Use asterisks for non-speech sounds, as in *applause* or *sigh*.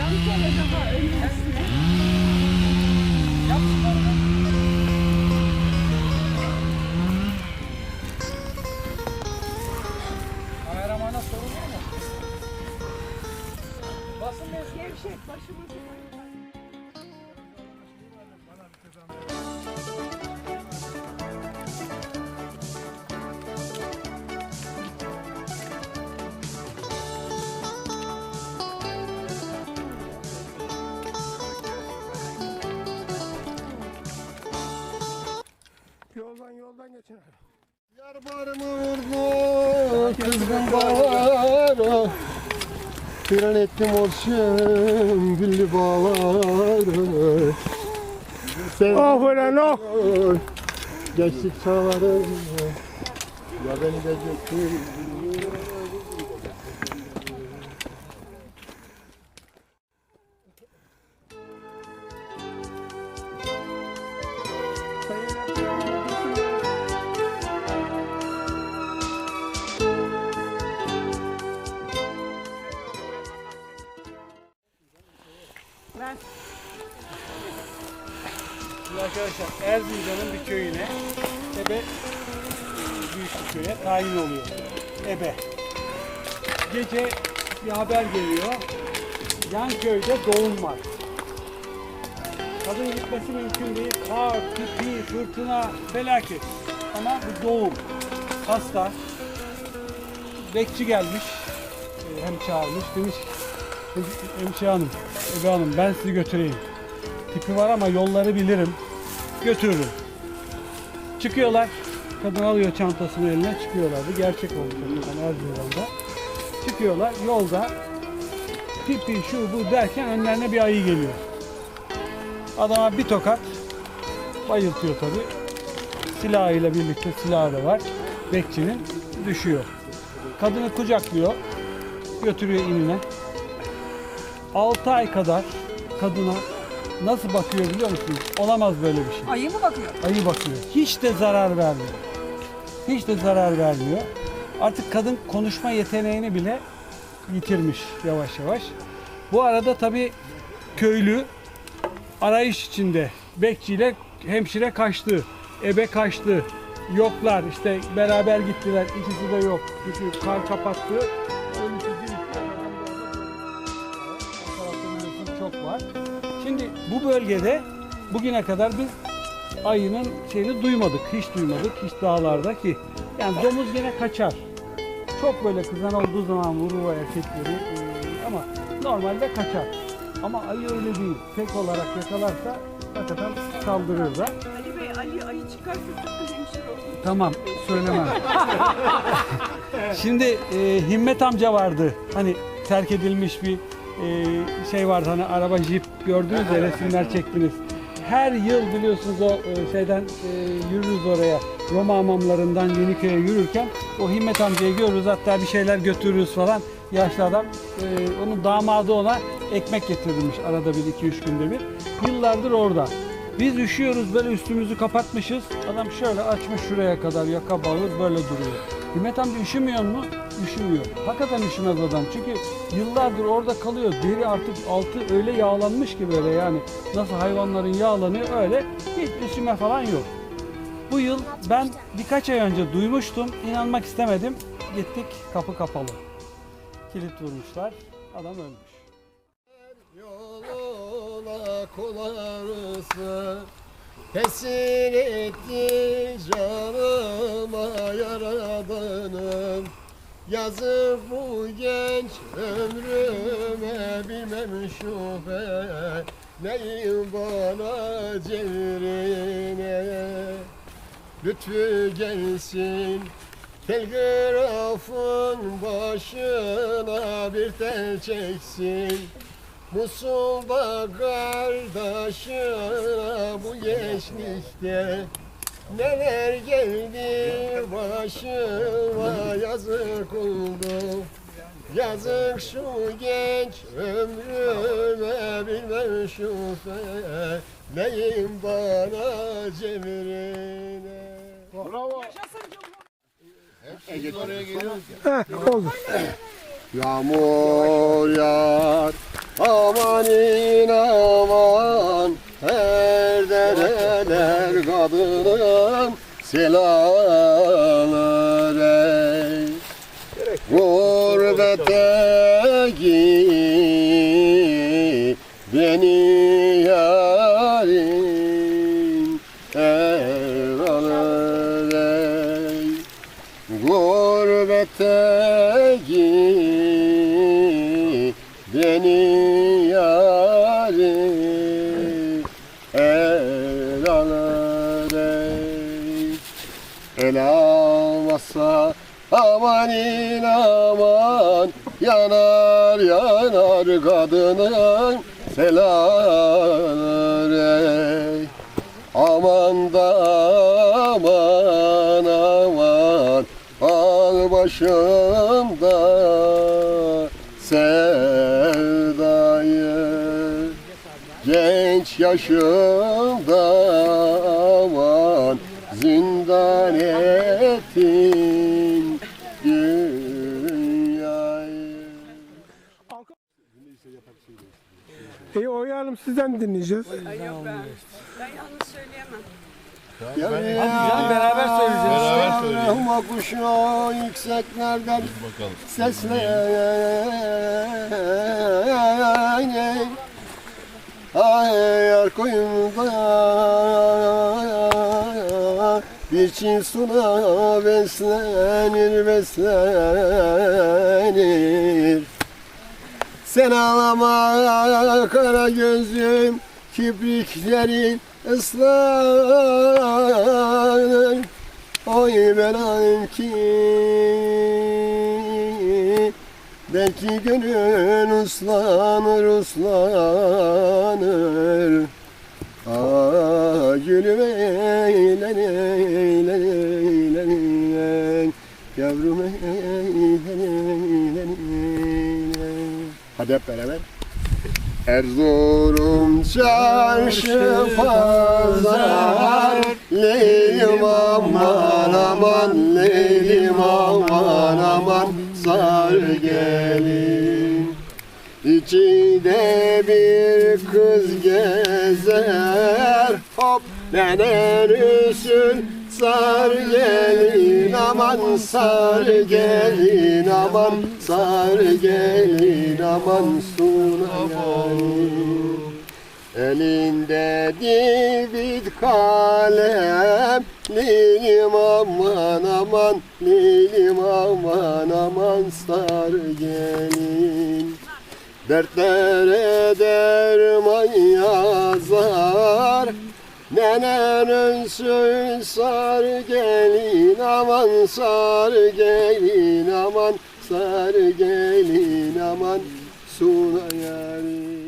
Yan sola daha öncesine. Kameramana sorun var mı? Basın mı? Gevşek başımızı. Yoldan Yar barımı vurdu kızgın bağlara Firan ettim olsun güllü bağlara Oh ulan oh. gençlik çağları. Ya beni de götür Ben Şimdi arkadaşlar Erzincan'ın bir köyüne ebe büyük bir köye tayin oluyor. Ebe. Gece bir haber geliyor. Yan köyde doğum var. Kadın gitmesi mümkün değil. Kar, tipi, fırtına, felaket. Ama bu doğum. Hasta. Bekçi gelmiş. e, Hem çağırmış. Demiş hemşire hanım, ebe hanım ben sizi götüreyim. Tipi var ama yolları bilirim. Götürürüm. Çıkıyorlar. Kadın alıyor çantasını eline çıkıyorlar. Bu gerçek oldu. Yani Erzurum'da. Çıkıyorlar. Yolda tipi şu bu derken önlerine bir ayı geliyor. Adama bir tokat bayıltıyor tabi. Silahıyla birlikte silahı da var. Bekçinin düşüyor. Kadını kucaklıyor. Götürüyor inine. 6 ay kadar kadına nasıl bakıyor biliyor musunuz? Olamaz böyle bir şey. ayı mı bakıyor? Ayı bakıyor. Hiç de zarar vermiyor. Hiç de zarar vermiyor. Artık kadın konuşma yeteneğini bile yitirmiş yavaş yavaş. Bu arada tabii köylü arayış içinde bekçiyle hemşire kaçtı. Ebe kaçtı. Yoklar işte beraber gittiler. İkisi de yok. Çünkü kar kapattı. Bölgede bugüne kadar biz ayının şeyini duymadık. Hiç duymadık. Hiç dağlarda ki. Yani domuz gene kaçar. Çok böyle kızan olduğu zaman vurur erkekleri ee, ama normalde kaçar. Ama ayı öyle değil. Tek olarak yakalarsa hakikaten saldırır da. Ali Bey Ali ayı çıkarsa tıpkı hemşire olur. Tamam söylemem. *laughs* Şimdi e, Himmet amca vardı. Hani terk edilmiş bir e, şey vardı hani araba jip gördünüz ya resimler çektiniz. Her yıl biliyorsunuz o e, şeyden e, yürürüz oraya. Roma hamamlarından Yeniköy'e yürürken o Himmet amcayı görürüz hatta bir şeyler götürürüz falan. Yaşlı adam e, onun damadı ona ekmek getirirmiş arada bir iki üç günde bir. Yıllardır orada. Biz üşüyoruz böyle üstümüzü kapatmışız. Adam şöyle açmış şuraya kadar yaka bağır böyle duruyor. Himmet amca üşümüyor mu? Üşümüyor. Hakikaten üşümez adam. Çünkü yıllardır orada kalıyor. Deri artık altı öyle yağlanmış ki böyle yani. Nasıl hayvanların yağlanıyor öyle. Hiç üşüme falan yok. Bu yıl ben birkaç ay önce duymuştum. İnanmak istemedim. Gittik kapı kapalı. Kilit vurmuşlar. Adam ölmüş. Tesir etti canıma yaradanım Yazık bu genç ömrüme bilmem şüphe Neyim bana cevrine Lütfü gelsin Telgrafın başına bir tel çeksin. Musul'da kardeşine bu gençlikte Neler geldi başıma yazık oldu. Yazık şu genç ömrüme bilmem şu fe Neyim bana cemrine. Bravo. Heh, oldu. Yağmur yağar aman her dereler kadınım selamlar ey Gurbete git beni yarim. Er alır ey Gurbete almazsa aman in aman Yanar yanar kadının selamır ey Aman da aman aman Al başımda sevdayı. Genç yaşımda aman zindan ettin İyi oynayalım sizden dinleyeceğiz. Ay yok ben. Ben yalnız söyleyemem. Ya güzel, beraber söyleyeceğiz. Beraber söyleyeceğiz. kuşu yükseklerden seslen. Ay yar koyunda bir çift suna beslenir beslenir. Sen ağlama kara gözüm kipriklerin ıslanır. Oy benim ki Belki gönül ıslanır ıslanır Hep beraber. Erzurum çarşı pazar Leylim aman aman Leylim aman aman Sar gelin. İçinde bir kız gezer Hop nenen üsün Sar gelin aman sar gelin aman sar gelin aman sunayım Elinde divit kalem Lilim aman aman Lilim aman aman sar gelin. Dertlere derman yazar Nenen ölsün sar gelin aman sar gelin aman sar gelin aman Suna yar